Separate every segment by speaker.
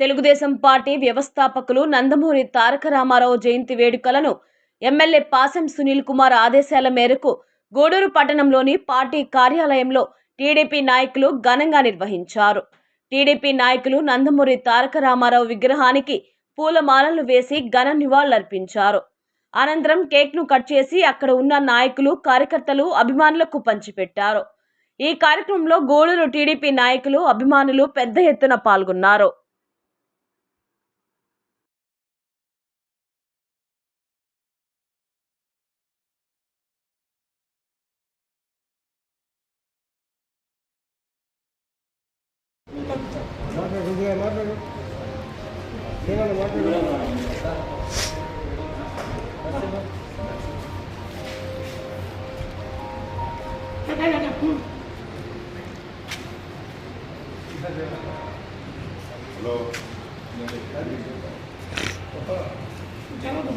Speaker 1: Telugu Desam party వ్యవస్థాపకులు నందమూరి తారక రామారావు జయంతి వేడుకలను MLA పాసం సునీల్ కుమార్ ఆదేశాల మేరకు గూడూరు పట్టణంలోని పార్టీ కార్యాలయంలో టీడీపీ నాయకులు ఘనంగా నిర్వహించారు. టీడీపీ నాయకులు నందమూరి తారక రామారావు విగ్రహానికి పూలమాలలు వేసి ఘన నివాళులర్పించారు. అనంతరం కేక్ను కట్ చేసి అక్కడ ఉన్న నాయకులు కార్యకర్తలు అభిమానులకు పంచిపెట్టారు. ఈ కార్యక్రమంలో గూడూరు టీడీపీ నాయకులు అభిమానులు పెద్ద ఎత్తున పాల్గొన్నారు.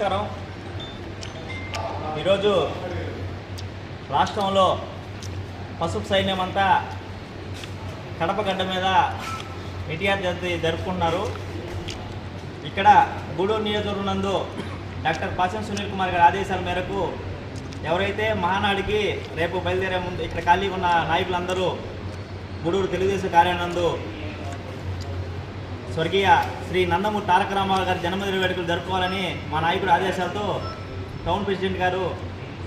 Speaker 2: నమస్కారం. ఈరోజు రాష్ట్రంలో పసుపు సైన్యం అంతా కడప గడ్డ మీద ఎన్టీఆర్ జయంతి జరుపుకుంటున్నారు. ఇక్కడ గూడూరు నియోజకవర్గం నందు డాక్టర్ పాచం సునీల్ కుమార్ గారి ఆదేశాల మేరకు ఎవరైతే మహానాడికి రేపు బయలుదేరే ముందు ఇక్కడ ఖాళీగా ఉన్న నాయకులందరూ గూడూరు తెలుగుదేశం కార్యాలయం స్వర్గీయ శ్రీ నందమూరి తారక రామారావు గారి జన్మదిన వేడుకలు జరుపుకోవాలని మా నాయకుడు ఆదేశాలతో టౌన్ ప్రెసిడెంట్ గారు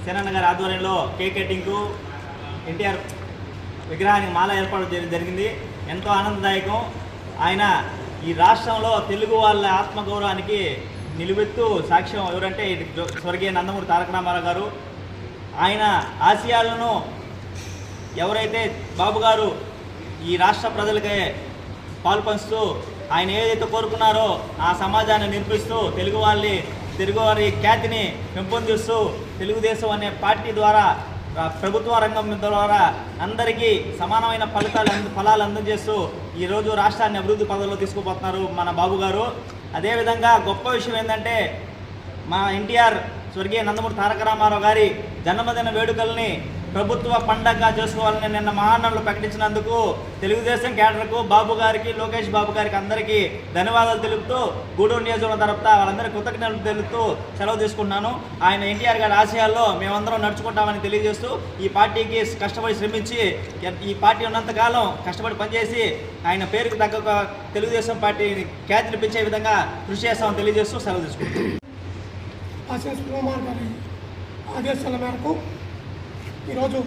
Speaker 2: సేనన్న గారి ఆధ్వర్యంలో కేక్ కటింగ్కు ఎన్టీఆర్ విగ్రహానికి మాల ఏర్పాటు జరిగింది. ఎంతో ఆనందదాయకం. ఆయన ఈ రాష్ట్రంలో తెలుగు వాళ్ళ ఆత్మగౌరవానికి నిలువెత్తు సాక్ష్యం ఎవరంటే స్వర్గీయ నందమూరి తారక రామారావు గారు. ఆయన ఆశయాలను ఎవరైతే బాబు గారు ఈ రాష్ట్ర ప్రజలకే పాల్పంచుతూ ఆయన ఏదైతే కోరుకున్నారో ఆ సమాజాన్ని నిర్మిస్తూ తెలుగు వాళ్ళని తెలుగు వారి ఖ్యాతిని పెంపొందిస్తూ తెలుగుదేశం అనే పార్టీ ద్వారా ప్రభుత్వ రంగం ద్వారా అందరికీ సమానమైన ఫలితాలు ఫలాలు అందజేస్తూ ఈరోజు రాష్ట్రాన్ని అభివృద్ధి పదవిలో తీసుకుపోతున్నారు మన బాబు గారు. అదేవిధంగా గొప్ప విషయం ఏంటంటే మా ఎన్టీఆర్ స్వర్గీయ నందమూరి తారక రామారావు గారి జన్మదిన వేడుకల్ని ప్రభుత్వ పండగగా చేసుకోవాలని నిన్న మహానంలో ప్రకటించినందుకు తెలుగుదేశం కేడర్కు బాబు గారికి లోకేష్ బాబు గారికి అందరికీ ధన్యవాదాలు తెలుపుతూ గూడూరు నియోజకవర్గం తరపున వాళ్ళందరికీ కృతజ్ఞతలు తెలుపుతూ సెలవు తీసుకున్నాను ఆయన ఎన్టీఆర్ గారి ఆశయాల్లో మేమందరం నడుచుకుంటామని తెలియజేస్తూ ఈ పార్టీకి కష్టపడి శ్రమించి ఈ పార్టీ ఉన్నంతకాలం కష్టపడి పనిచేసి ఆయన పేరుకు తగ్గ తెలుగుదేశం పార్టీని ఖ్యాతిని పెంచే విధంగా కృషి చేస్తామని తెలియజేస్తూ సెలవు తీసుకుంటాం
Speaker 3: ఆశీస్ కుమార్ గారి ఆదేశాల మేరకు ఈరోజు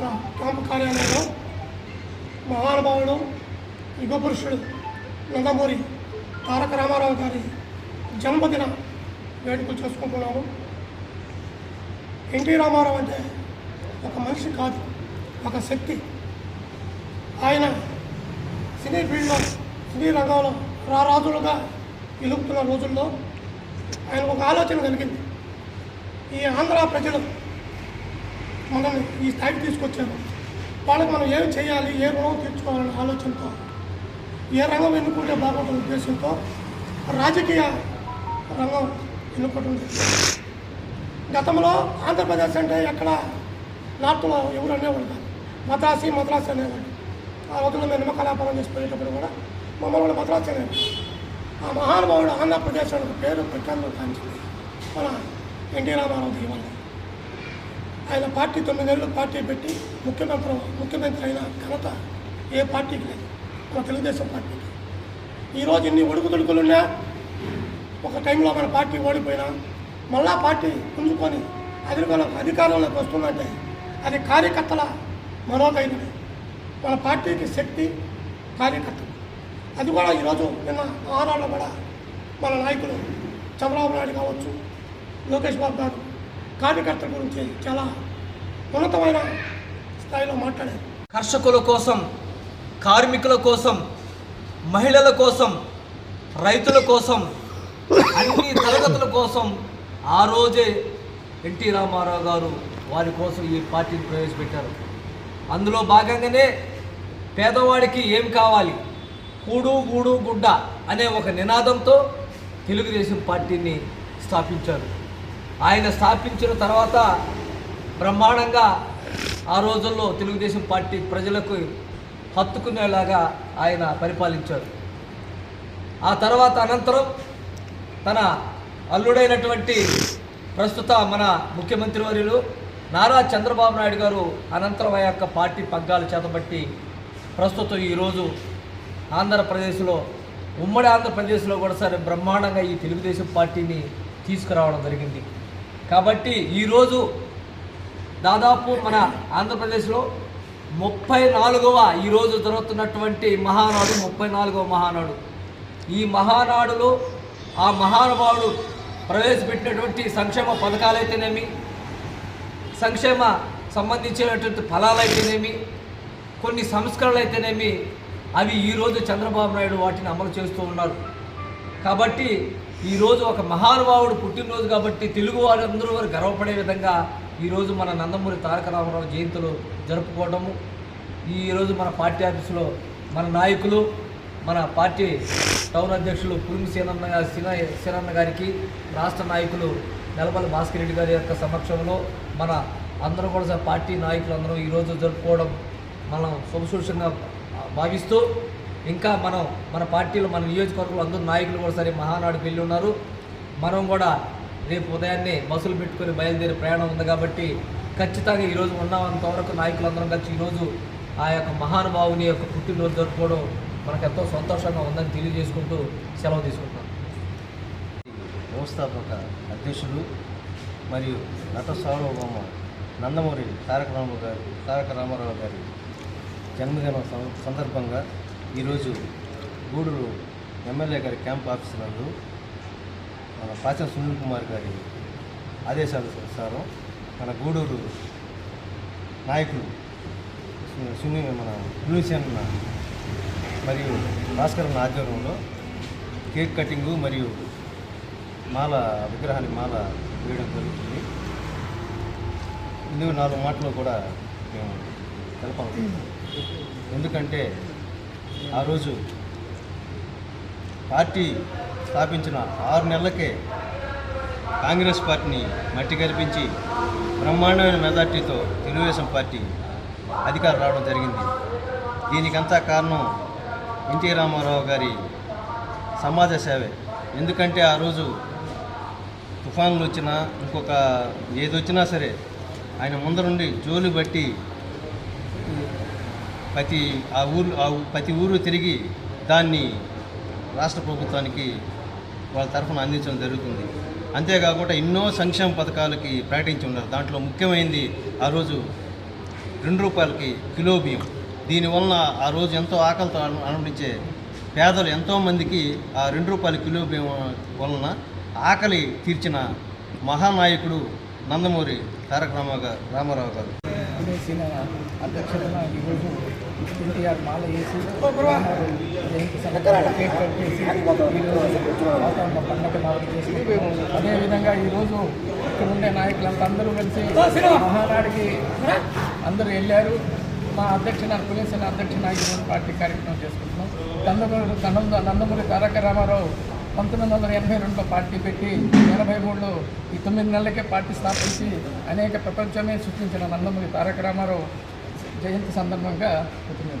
Speaker 3: మన క్యాంపు కార్యాలయంలో మహానుభావుడు యుగపురుషుడు నందమూరి తారక రామారావు గారి జన్మదిన వేడుకలు చేసుకుంటున్నాము. ఎన్టీ రామారావు అంటే ఒక మనిషి కాదు ఒక శక్తి. ఆయన సినీ ఫీల్డ్లో సినీ రంగంలో రారాజులుగా వెలుగుతున్న రోజుల్లో ఆయన ఒక ఆలోచన కలిగింది. ఈ ఆంధ్ర ప్రజలు మనల్ని ఈ స్థాయికి తీసుకొచ్చారు వాళ్ళకి మనం ఏం చేయాలి ఏ రుణం తీర్చుకోవాలనే ఆలోచనతో ఏ రంగం ఎన్నుకుంటే బాగుంటుంది ఉద్దేశంతో రాజకీయ రంగం ఎన్నుకుంటుంది గతంలో ఆంధ్రప్రదేశ్ అంటే ఎక్కడ నార్త్లో ఎవరు అనేవాళ్ళు కాదు. మద్రాసి మద్రాసి అనేవాళ్ళు. ఆ రోజుల్లో మేము నిమ్మకలాపాలను చేసి పోయేటప్పుడు కూడా మమ్మల్ని కూడా మద్రాసి అనేది ఆ మహానుభావుడు ఆంధ్రప్రదేశ్ అనే పేరు పెట్టాలని కాంచింది మన ఎన్టీ రామారావు దయ ఆయన పార్టీ తొమ్మిదేళ్ళు పార్టీ పెట్టి ముఖ్యమంత్రి ముఖ్యమంత్రి అయిన ఘనత ఏ పార్టీకి లేదు. మన తెలుగుదేశం పార్టీకి. ఈరోజు ఇన్ని ఒడుకుదొడుకులున్నా ఒక టైంలో మన పార్టీ ఓడిపోయినా మళ్ళా పార్టీ పుంజుకొని అధికారంలో అధికారంలోకి వస్తుందంటే అది కార్యకర్తల మనోధైర్యమే మన పార్టీకి శక్తి కార్యకర్తలు. అది కూడా ఈరోజు నిన్న ఆరాళ్ళు కూడా మన నాయకులు చంద్రబాబు నాయుడు కావచ్చు లోకేష్ బాబు గారు కార్యకర్తల గురించి చాలా ఉన్నతమైన స్థాయిలో మాట్లాడారు.
Speaker 4: కర్షకుల కోసం కార్మికుల కోసం మహిళల కోసం
Speaker 5: రైతుల కోసం అన్ని తరగతుల కోసం ఆ రోజే ఎన్టీ రామారావు గారు వారి కోసం ఈ పార్టీని ప్రవేశపెట్టారు. అందులో భాగంగానే పేదవాడికి ఏం కావాలి? కూడు గూడు గుడ్డ అనే ఒక నినాదంతో తెలుగుదేశం పార్టీని స్థాపించారు. ఆయన స్థాపించిన తర్వాత బ్రహ్మాండంగా ఆ రోజుల్లో తెలుగుదేశం పార్టీ ప్రజలకు హత్తుకునేలాగా ఆయన పరిపాలించారు. ఆ తర్వాత అనంతరం తన అల్లుడైనటువంటి ప్రస్తుత మన ముఖ్యమంత్రి వర్యులు నారా చంద్రబాబు నాయుడు గారు అనంతరం ఆ యొక్క పార్టీ పగ్గాలు చేతబట్టి ప్రస్తుతం ఈరోజు ఆంధ్రప్రదేశ్లో ఉమ్మడి ఆంధ్రప్రదేశ్లో కూడా సరే బ్రహ్మాండంగా ఈ తెలుగుదేశం పార్టీని తీసుకురావడం జరిగింది. కాబట్టి ఈరోజు దాదాపు మన ఆంధ్రప్రదేశ్లో ముప్పై నాలుగవ ఈరోజు జరుగుతున్నటువంటి మహానాడు ముప్పై నాలుగవ మహానాడు. ఈ మహానాడులో ఆ మహానుభావుడు ప్రవేశపెట్టినటువంటి సంక్షేమ పథకాలైతేనేమి సంక్షేమ సంబంధించినటువంటి ఫలాలైతేనేమి కొన్ని సంస్కరణలు అయితేనేమి అవి ఈరోజు చంద్రబాబు నాయుడు వాటిని అమలు చేస్తూ ఉన్నారు. కాబట్టి ఈరోజు ఒక మహానుభావుడు పుట్టినరోజు కాబట్టి తెలుగు వారందరూ వారు గర్వపడే విధంగా ఈరోజు మన నందమూరి తారక రామారావు జయంతులు జరుపుకోవడము. ఈరోజు మన పార్టీ ఆఫీసులో మన నాయకులు మన పార్టీ టౌన్ అధ్యక్షులు పురుమి సీనన్న గా- సీనన్న గారికి రాష్ట్ర నాయకులు నెలపల్లి భాస్కర్ రెడ్డి గారి యొక్క సమక్షంలో మన అందరూ కూడా పార్టీ నాయకులు అందరం ఈరోజు జరుపుకోవడం మనం శుభసూచంగా భావిస్తూ ఇంకా మనం మన పార్టీలో మన నియోజకవర్గంలో అందరూ నాయకులు కూడా సరే మహానాడుకు వెళ్ళి ఉన్నారు. మనం కూడా రేపు ఉదయాన్నే బస్సులు పెట్టుకొని బయలుదేరి ప్రయాణం ఉంది కాబట్టి ఖచ్చితంగా ఈరోజు ఉన్నంతవరకు నాయకులందరం కలిసి ఈరోజు ఆ యొక్క మహానుభావుని యొక్క పుట్టినరోజు జరుపుకోవడం మనకు ఎంతో సంతోషంగా ఉందని తెలియజేసుకుంటూ సెలవు తీసుకుంటాం
Speaker 4: వ్యవస్థాపక అధ్యక్షుడు మరియు నట సార్వభౌమ నందమూరి తారక రామారావు గారు తారక రామారావు గారి జన్మదిన సందర్భంగా ఈరోజు గూడూరు ఎమ్మెల్యే గారి క్యాంప్ ఆఫీస్ నందు మన పాచన సునీల్ కుమార్ గారి ఆదేశాల ప్రకారం మన గూడూరు నాయకులు సునీ మన పులిసేన మరియు భాస్కర్ ఆధ్వర్యంలో కేక్ కటింగు మరియు మాల విగ్రహాన్ని మాల వేయడం జరుగుతుంది. ఇందుకు నాలుగు మాటలు కూడా మేము తెలపాలి ఎందుకంటే ఆ రోజు పార్టీ స్థాపించిన ఆరు నెలలకే కాంగ్రెస్ పార్టీని మట్టి కల్పించి బ్రహ్మాండమైన మెజార్టీతో తెలుగుదేశం పార్టీ అధికారం రావడం జరిగింది. దీనికంతా కారణం ఎన్టీ రామారావు గారి సమాజ సేవే. ఎందుకంటే ఆ రోజు తుఫాన్లు వచ్చినా ఇంకొక ఏది వచ్చినా సరే ఆయన ముందరుండి జోలు బట్టి ప్రతి ఆ ఊరు ఆ ప్రతి ఊరు తిరిగి దాన్ని రాష్ట్ర ప్రభుత్వానికి వాళ్ళ తరఫున అందించడం జరుగుతుంది. అంతేకాకుండా ఎన్నో సంక్షేమ పథకాలకి ప్రకటించి ఉన్నారు. దాంట్లో ముఖ్యమైనది ఆ రోజు రెండు రూపాయలకి కిలో బియ్యం. దీనివలన ఆ రోజు ఎంతో ఆకలితో అనుభవించే పేదలు ఎంతోమందికి ఆ రెండు రూపాయల కిలో బియ్యం వలన ఆకలి తీర్చిన మహానాయకుడు నందమూరి తారక గారు రామారావు గారు.
Speaker 6: వేసిన అధ్యక్షతన ఈరోజు ఎన్టీఆర్ మాల వేసి జయంతి వాతావరణ పండగ నాడు చేసి. అదేవిధంగా ఈరోజు ఇక్కడ ఉండే నాయకులంతా అందరూ కలిసి మహానాడికి అందరూ వెళ్ళారు. మా అధ్యక్ష పులిసిన అధ్యక్ష నాయకులు పార్టీ కార్యక్రమం చేసుకుంటున్నాం. నందమూరి నందమూరి తారక రామారావు పంతొమ్మిది వందల ఎనభై రెండులో పార్టీ పెట్టి ఎనభై మూడులో ఈ తొమ్మిది నెలలకే పార్టీ స్థాపించి అనేక ప్రపంచమే సృష్టించిన నందమూరి తారక రామారావు జయంతి సందర్భంగా పుట్టినది